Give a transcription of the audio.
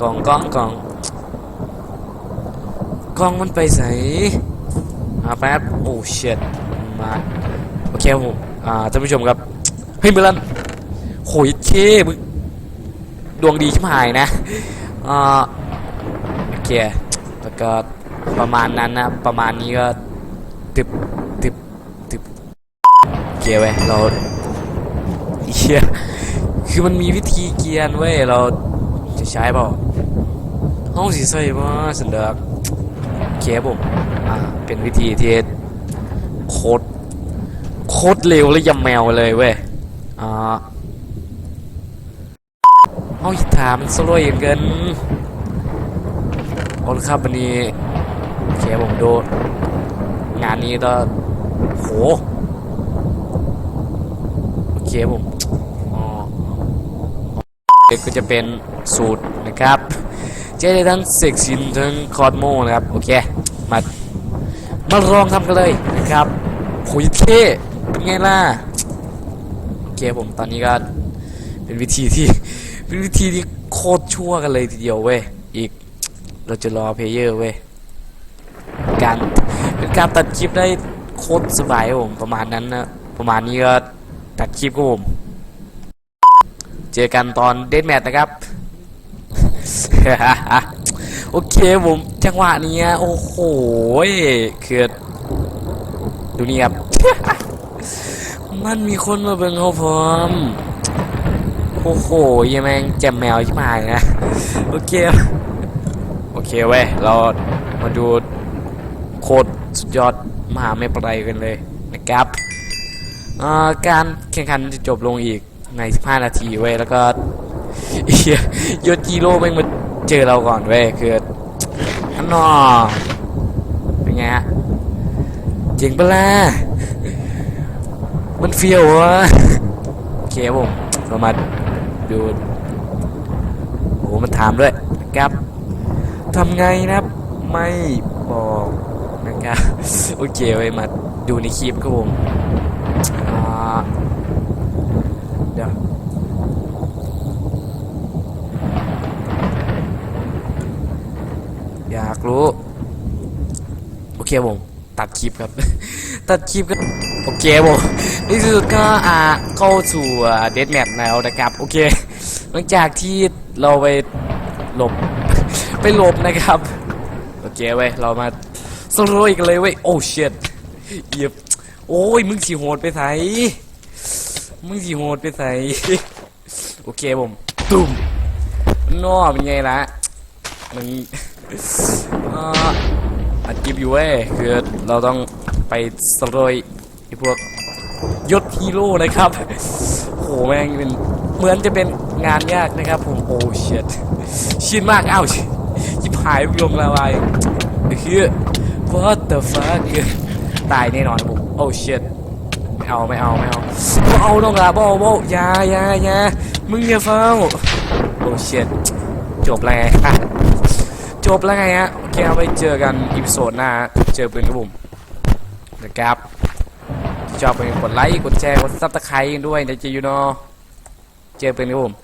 กล้องกองกองมันไปใส่อาแป๊บโอ้เชิดมาโอเคผมอ่าท่านผู้ชมครับเฮ้ยมือลันโหยเคมึงดวงดีชิบหายนะอ่าโอเคแล้วก็ประมาณนั้นนะประมาณนี้ก็ตึบตึบตึบโอเคเว้ยเราเฮียคือมันมีวิธีเกียนเว้ยเรา จะใช้เปล่าห้องสีใส่มาสันเดอกโอเคบผมอ่าเป็นวิธีที่โคตรโคตรเร็วและยำแมวเลยเว้ยอ่าห้องหิถามันสลว์อย่างเกินเอนครับวันนี้เคผมดูงานนี้ก็โหโอเคผม ก็จะเป็นสูตรนะครับจะได้ทั้งเซ็กซินทั้งคอร์ดโมนะครับ โอเค มา มาลองทำกันเลยนะครับโหยเท่เป็นไงล่ะ โอเคผมตอนนี้ก็เป็นวิธีที่ เป็นวิธีที่โคตรชั่วกันเลยทีเดียวเว้ย อีกเราจะรอเพลเยอร์เว้ย การเป็นการตัดคลิปได้โคตรสบายผมประมาณนั้นนะ ประมาณนี้ก็ตัดคลิปครับผม เจอกันตอนเดทแมทนะครับ โอเคผมจังหวะนี้โอ้โหคือดูนี่ครับ มันมีคนมาเบิ่งเขาพร้อมโอ้โหยังแมงแจมแมวชิบหายนะโอเคโอเคเว้ยเรามาดูโคตรสุดยอดมหาไม่ปลายกันเลยนะครับการแข่งขันจะจบลงอีก ใน15นาทีเว้ยแล้วก็ยยศจีโร่แม่งมาเจอเราก่อนเว้ยคืออันนอเป็นไงฮะเจ๋งปะล่ะมันเฟี้ยววะโอเคผมเรามาดูโอ้โหมันถามด้วยนะครับทำไงนะครับ ไม่บอกนะครับโอเคไว้ยมาดูในคลิปครับผมอ่าเดี๋ยว อยากรู้ โอเคผมตัดคลิปครับ ตัดคลิปก็โอเคผมในี่สุดก็อ่าเข้าสู่เดทแมทแล้วนะครับ โอเค หลังจากที่เราไปหลบ ไปหลบนะครับ โอเคเว้ยเรามาสโลว์อีกเลยเว้ยโอ้เชิดเหยียบโอ้ยมึงสีโหดไปไหนมึงสีโหดไปไหนโอเคผมตุ้มนอเป็นไงล่ะมัน อัดคลิปอยู่เว้ยคือเราต้องไปสโลยไอพวกยศฮีโร่นะครับโหแม่งเป็นเหมือนจะเป็นงานยากนะครับผมโอ้เชิดชินมากอ้าวยิบหายลงละวายคือ what the fuck ตายแน่นอนผมโอ้เชิดไม่เอาไม่เอาไม่เอาบ่เอาต้องละบ่บ่ยายายามึงอย่าเฝ้าโอ้เชิดจบแล้วไง จบแล้วไงฮะโอเคเอาไปเจอกันอีพิโซดหน้าเจอปืนกระบผมนะครับชอบไปกดไลค์กดแชร์กดซับสไครต์ด้วยนะเจยูโนเจอปืนกระบผม